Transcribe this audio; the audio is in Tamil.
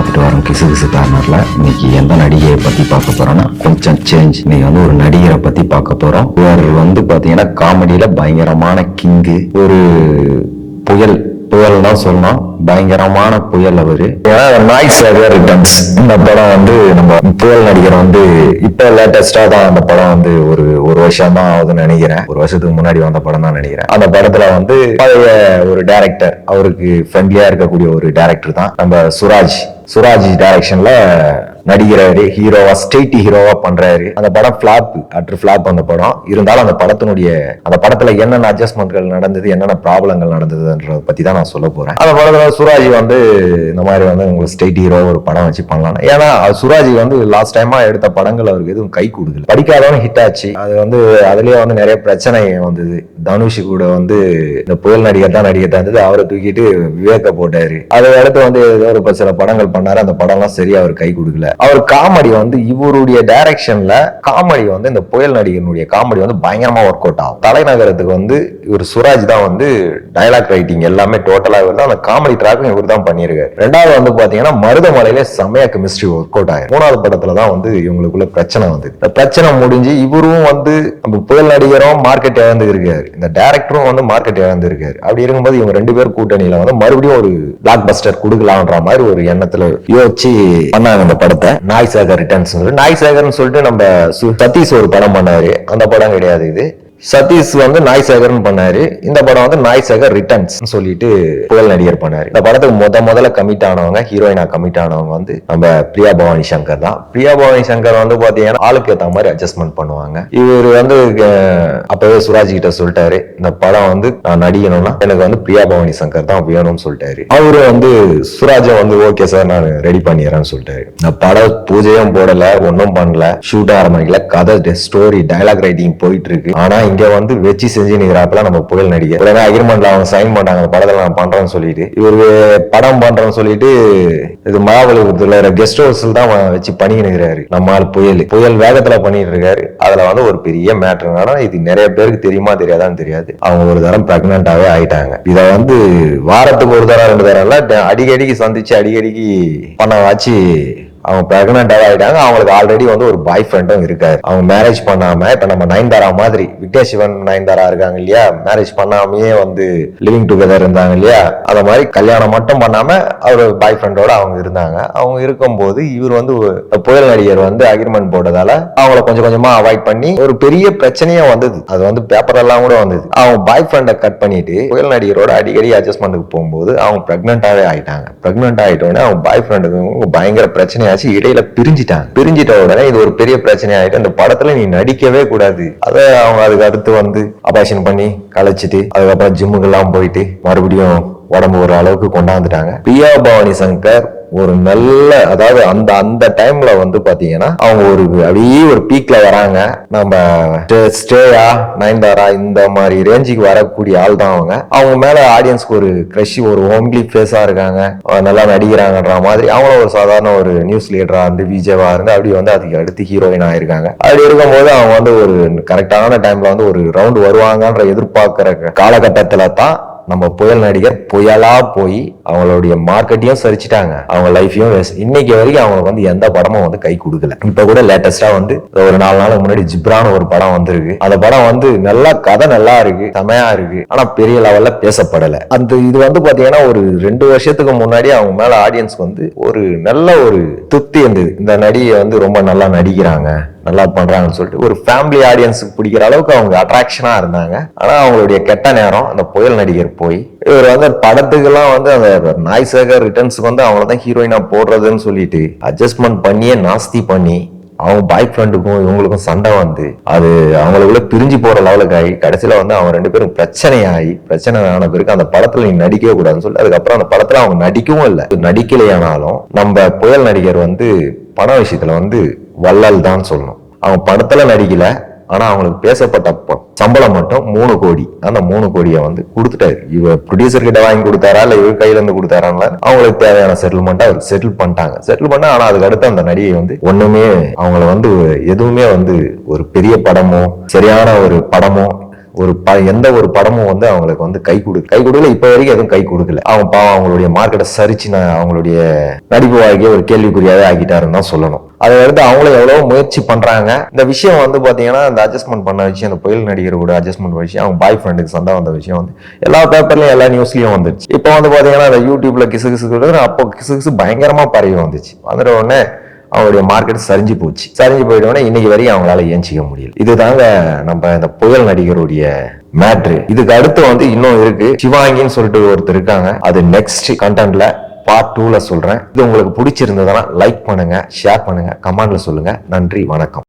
பார்த்துட்டு வரோம் கிசு கிசு கார்னர்ல இன்னைக்கு எந்த நடிகையை பத்தி பார்க்க போறோம்னா கொஞ்சம் சேஞ்ச் இன்னைக்கு வந்து ஒரு நடிகரை பத்தி பார்க்க போறோம். இவர் வந்து பாத்தீங்கன்னா காமெடியில பயங்கரமான கிங்கு ஒரு புயல். புயல் தான் சொல்லணும் பயங்கரமான புயல் அவரு. நாய்ஸ் சேகர் ரிட்டர்ன்ஸ் இந்த படம் வந்து நம்ம புயல் நடிகர் வந்து இப்ப லேட்டஸ்டா தான் அந்த படம் வந்து ஒரு ஒரு வருஷம் தான் ஆகுதுன்னு நினைக்கிறேன். ஒரு வருஷத்துக்கு முன்னாடி வந்த படம் தான் நினைக்கிறேன். அந்த படத்துல வந்து பழைய ஒரு டேரக்டர் அவருக்கு ஃப்ரெண்ட்லியா இருக்கக்கூடிய ஒரு டேரக்டர் தான். நம்ம சுராஜ். சுராஜ் டைரக்ஷன்ல நடிக்கிறாரு ஹீரோவா ஸ்டேட் ஹீரோவா பண்றாரு. அந்த படம் பிளாப் அட்ரு பிளாப் அந்த படம். இருந்தாலும் அந்த படத்தினுடைய அந்த படத்துல என்னென்ன அட்ஜஸ்ட்மெண்ட்கள் நடந்தது என்னென்ன ப்ராப்ளங்கள் நடந்ததுன்றத பத்தி தான் நான் சொல்ல போறேன். அந்த படத்துல சுராஜ் வந்து இந்த மாதிரி வந்து உங்களுக்கு ஸ்டேட் ஹீரோ ஒரு படம் வச்சு பண்ணலாம். ஏன்னா சுராஜ் வந்து லாஸ்ட் டைமா எடுத்த படங்கள் அவருக்கு எதுவும் கை கொடுக்கல. படிக்காதவன் ஹிட் ஆச்சு. அது வந்து அதுலயே வந்து நிறைய பிரச்சனை வந்தது. தனுஷ் கூட வந்து இந்த புயல் நடிகர் தான் நடிகர் தான் இருந்தது. அவரை தூக்கிட்டு விவேக போட்டாரு. அதை அடுத்து வந்து ஏதோ ஒரு சில படங்கள் பண்ணாரு. அந்த படம்லாம் சரியா அவர் கை கொடுக்கல. அவர் காமெடி வந்து இவருடைய டைரக்ஷன்ல காமெடி வந்து இந்த புயல் நடிகனுடைய காமெடி வந்து பயங்கரமா ஒர்க் அவுட் ஆகும். தலைநகரத்துக்கு வந்து இவர் சுராஜ் தான் வந்து டயலாக் ரைட்டிங் எல்லாமே டோட்டலா இவர் தான் அந்த காமெடி ட்ராக்கும் இவர் தான் பண்ணியிருக்காரு. ரெண்டாவது வந்து பாத்தீங்கன்னா மருதமலையில செமையா கெமிஸ்ட்ரி ஒர்க் அவுட் ஆயிரும் மூணாவது படத்துல தான் வந்து இவங்களுக்குள்ள பிரச்சனை வந்து இந்த பிரச்சனை முடிஞ்சு இவரும் வந்து நம்ம புயல் நடிகரும் மார்க்கெட் இழந்து இருக்காரு இந்த டேரக்டரும் வந்து மார்க்கெட் இழந்து இருக்காரு அப்படி இருக்கும்போது இவங்க ரெண்டு பேர் கூட்டணியில வந்து மறுபடியும் ஒரு பிளாக் பஸ்டர் கொடுக்கலாம்ன்ற மாதிரி ஒரு எண்ணத்துல யோசிச்சு பண்ணாங்க இந்த படத்தை. நாய் சேகர் ரிட்டர்ன்ஸ் நாய் சேகர்னு சொல்லிட்டு நம்ம சதீஷ் ஒரு படம் பண்ணாரு. அந்த படம் கிடையாது இது. சதீஷ் வந்து நாய் சேகர்னு பண்ணாரு. இந்த படம் வந்து நாய் சேகர் ரிட்டர்ன்ஸ் சொல்லிட்டு புகழ் நடிகர் பண்ணாரு. இந்த படத்துக்கு முத முதல்ல கமிட் ஆனவங்க ஹீரோயினா கமிட் ஆனவங்க வந்து நம்ம பிரியா பவானி சங்கர் தான். பிரியா பவானி சங்கர் வந்து பாத்தீங்கன்னா ஆளுக்கு ஏத்த மாதிரி அட்ஜஸ்ட்மெண்ட் பண்ணுவாங்க. இவர் வந்து அப்பவே சுராஜ் கிட்ட சொல்லிட்டாரு இந்த படம் வந்து நான் நடிக்கணும்னா எனக்கு வந்து பிரியா பவானி சங்கர் தான் வேணும்னு சொல்லிட்டாரு. அவரு வந்து சுராஜை வந்து ஓகே சார் நான் ரெடி பண்ணிடுறேன்னு சொல்லிட்டாரு. இந்த படம் பூஜையும் போடல ஒன்றும் பண்ணல ஷூட் ஆரம்பிக்கல. கதை ஸ்டோரி டைலாக் ரைட்டிங் போயிட்டு இருக்கு ஆனா இங்க வந்து வச்சு செஞ்சு நிக்கிறாப்புல நம்ம புயல் நடிகர். உடனே அக்ரிமெண்ட்ல அவங்க சைன் பண்ணாங்க அந்த படத்துல நான் பண்றேன்னு சொல்லிட்டு. இவரு படம் பண்றேன்னு சொல்லிட்டு இது மகாபலிபுரத்துல கெஸ்ட் ஹவுஸ்ல தான் வச்சு பண்ணிட்டு இருக்கிறாரு நம்ம ஆள் புயல். புயல் வேகத்துல பண்ணிட்டு இருக்காரு அதுல வந்து ஒரு பெரிய மேட்டர்னால இது நிறைய பேருக்கு தெரியுமா தெரியாதான்னு தெரியாது. அவங்க ஒரு தரம் பிரெக்னண்டாவே ஆயிட்டாங்க. இத வந்து வாரத்துக்கு ஒரு தரம் ரெண்டு தரம் இல்ல அடிக்கடிக்கு சந்திச்சு அடிக்கடிக்கு பண்ண வச்சு அவங்க பிரெக்னென்ட் ஆகிட்டாங்க அவங்களுக்கு ஆல்ரெடி வந்து ஒரு பாய் ஃப்ரெண்டும் இருக்காரு. அவங்க மேரேஜ் பண்ணாம இப்ப நம்ம நயன்தாரா மாதிரி வித்யா சிவன் நயன்தாரா இருக்காங்க இல்லையா? மேரேஜ் பண்ணாமயே வந்து லிவிங் டுகெதர் இருந்தாங்க இல்லையா? அத மாதிரி கல்யாணம் மட்டும் பண்ணாம அவர் பாய் ஃப்ரெண்டோட அவங்க இருந்தாங்க. அவங்க இருக்கும்போது இவர் வந்து புயல் நடிகர் வந்து அக்ரிமெண்ட் போட்டதால அவங்கள கொஞ்சம் கொஞ்சமா அவாய்ட் பண்ணி ஒரு பெரிய பிரச்சனையே வந்தது. அது வந்து பேப்பர் எல்லாம் கூட வந்தது. அவங்க பாய் ஃப்ரெண்டை கட் பண்ணிட்டு புயல் நடிகரோட அடிக்கடி அட்ஜஸ்ட்மெண்ட்டுக்கு போகும்போது அவங்க பிரெக்னென்ட்டாவே ஆயிட்டாங்க. பிரெக்னென்ட் ஆயிட்டோடனே அவங்க பாய் ஃப்ரெண்டுக்கு பயங்கர ஆச்சு இடையில பிரிஞ்சிட்டாங்க. பிரிஞ்சிட்ட உடனே இது ஒரு பெரிய பிரச்சனை ஆயிட்டு அந்த படத்துல நீ நடிக்கவே கூடாது. அதை அவங்க அதுக்கு அடுத்து வந்து அபாஷன் பண்ணி கலைச்சிட்டு அதுக்கப்புறம் ஜிம்முக்கெல்லாம் போயிட்டு மறுபடியும் உடம்பு ஒரு அளவுக்கு கொண்டாந்துட்டாங்க. பிரியா பவானி சங்கர் ஒரு நல்ல அதாவது அந்த அந்த டைம்ல வந்து பாத்தீங்கன்னா அவங்க ஒரு அப்படியே ஒரு பீக்ல வராங்க. நம்ம ஸ்டே- ஸ்டேயா நயன்தாரா இந்த மாதிரி ரேஞ்சுக்கு வரக்கூடிய ஆள் தான் அவங்க. அவங்க மேல ஆடியன்ஸ்க்கு ஒரு கிரஷ் ஒரு ஹோம்லி ஃபேஸா இருக்காங்க. நல்லா நடிக்கிறாங்கன்ற மாதிரி அவங்களும் ஒரு சாதாரண ஒரு நியூஸ் லீடரா இருந்து விஜயவா இருந்து அப்படி வந்து அதுக்கு அடுத்து ஹீரோயின் ஆயிருக்காங்க. அப்படி இருக்கும்போது அவங்க வந்து ஒரு கரெக்டான டைம்ல வந்து ஒரு ரவுண்ட் வருவாங்கன்ற எதிர்பார்க்கிற காலகட்டத்துல தான் நம்ம புயல் நடிகர் புயலா போய் அவங்களுடைய மார்க்கெட்டையும் சரிச்சிட்டாங்க. அவங்க லைஃபையும் இன்னைக்கு வரைக்கும் அவங்களுக்கு வந்து எந்த படமும் வந்து கை கொடுக்கல. இப்ப கூட லேட்டஸ்டா வந்து ஒரு நாலு நாளுக்கு முன்னாடி ஜிப்ரான ஒரு படம் வந்திருக்கு. அந்த படம் வந்து நல்லா கதை நல்லா இருக்கு செமையா இருக்கு. ஆனா பெரிய லெவல்ல பேசப்படல. அந்த இது வந்து பாத்தீங்கன்னா ஒரு ரெண்டு வருஷத்துக்கு முன்னாடி அவங்க மேல ஆடியன்ஸ் வந்து ஒரு நல்ல ஒரு திருப்தி இருந்தது. இந்த நடிகை வந்து ரொம்ப நல்லா நடிக்கிறாங்க. நல்லா பண்றாங்கன்னு சொல்லிட்டு ஒரு ஃபேமிலி ஆடியன்ஸுக்கு பிடிக்கிற அளவுக்கு அவங்க அட்ராக்ஷனா இருந்தாங்க. ஆனா அவங்களுடைய கெட்ட நேரம் அந்த புயல் நடிகர் போய் இவர் வந்து படத்துக்கெல்லாம் வந்து அந்த நாய் சேகர் ரிட்டர்ன்ஸுக்கு வந்து அவங்கள தான் ஹீரோயினா போடுறதுன்னு சொல்லிட்டு அட்ஜஸ்ட்மெண்ட் பண்ணியே நாஸ்தி பண்ணி அவங்க பாய் ஃப்ரெண்டுக்கும் இவங்களுக்கும் சண்டை வந்து அது அவங்களுக்குள்ள பிரிஞ்சு போற லெவலுக்கு ஆகி கடைசியில வந்து அவங்க ரெண்டு பேரும் பிரச்சனை ஆகி பிரச்சனை ஆன பிறகு அந்த படத்துல நீ நடிக்கவே கூடாதுன்னு சொல்லி அதுக்கப்புறம் அந்த படத்துல அவங்க நடிக்கவும் இல்லை. நடிக்கலையானாலும் நம்ம புயல் நடிகர் வந்து பண விஷயத்துல வந்து வள்ளல் தான் சொல்லணும். அவங்க படத்துல நடிக்கல ஆனா அவங்களுக்கு பேசப்பட்ட சம்பளம் மட்டும் மூணு கோடி. அந்த மூணு கோடியை வந்து கொடுத்துட்டாரு. இவ ப்ரொடியூசர் கிட்ட வாங்கி கொடுத்தாரா இல்ல இவர் கையில இருந்து கொடுத்தாரான்னு அவங்களுக்கு தேவையான செட்டில்மெண்ட் அவர் செட்டில் பண்ணிட்டாங்க. செட்டில் பண்ணா ஆனா அதுக்கு அடுத்து அந்த நடிகை வந்து ஒண்ணுமே அவங்கள வந்து எதுவுமே வந்து ஒரு பெரிய படமோ சரியான ஒரு படமோ ஒரு ப எந்த ஒரு படமும் வந்து அவங்களுக்கு வந்து கை கொடு கை கொடுக்கல. இப்போ வரைக்கும் எதுவும் கை கொடுக்கல. அவங்க பாவம் அவங்களுடைய மார்க்கெட்டை சரிச்சு நான் அவங்களுடைய நடிப்பு வாழ்க்கையை ஒரு கேள்விக்குறியாவே ஆக்கிட்டாருன்னு தான் சொல்லணும். அதை அடுத்து அவங்களும் எவ்வளோ முயற்சி பண்ணுறாங்க இந்த விஷயம் வந்து பார்த்தீங்கன்னா இந்த அட்ஜஸ்ட்மெண்ட் பண்ண விஷயம் அந்த புயல் நடிகர் கூட அட்ஜஸ்ட்மெண்ட் விஷயம் அவங்க பாய் ஃப்ரெண்டுக்கு சண்டை வந்த விஷயம் வந்து எல்லா பேப்பர்லையும் எல்லா நியூஸ்லையும் வந்துச்சு இப்போ வந்து பார்த்தீங்கன்னா அந்த யூடியூப்ல கிசு கிசு அப்போ கிசு கிசு பயங்கரமாக பரவி வந்துச்சு. வந்துட உடனே அவங்களுடைய மார்க்கெட் சரிஞ்சு போச்சு. சரிஞ்சு போயிட்ட இன்னைக்கு வரைக்கும் அவங்களால ஏஞ்சிக்க முடியல. இதுதாங்க நம்ம இந்த புயல் நடிகருடைய மேட்ரு இதுக்கு அடுத்து வந்து இன்னும் இருக்கு. சிவாங்கின்னு சொல்லிட்டு ஒருத்தர் இருக்காங்க. அது நெக்ஸ்ட் கண்டென்ட்ல பார்ட் டூல சொல்றேன். இது உங்களுக்கு பிடிச்சிருந்ததுன்னா லைக் பண்ணுங்க ஷேர் பண்ணுங்க கமெண்ட்ல சொல்லுங்க. நன்றி வணக்கம்.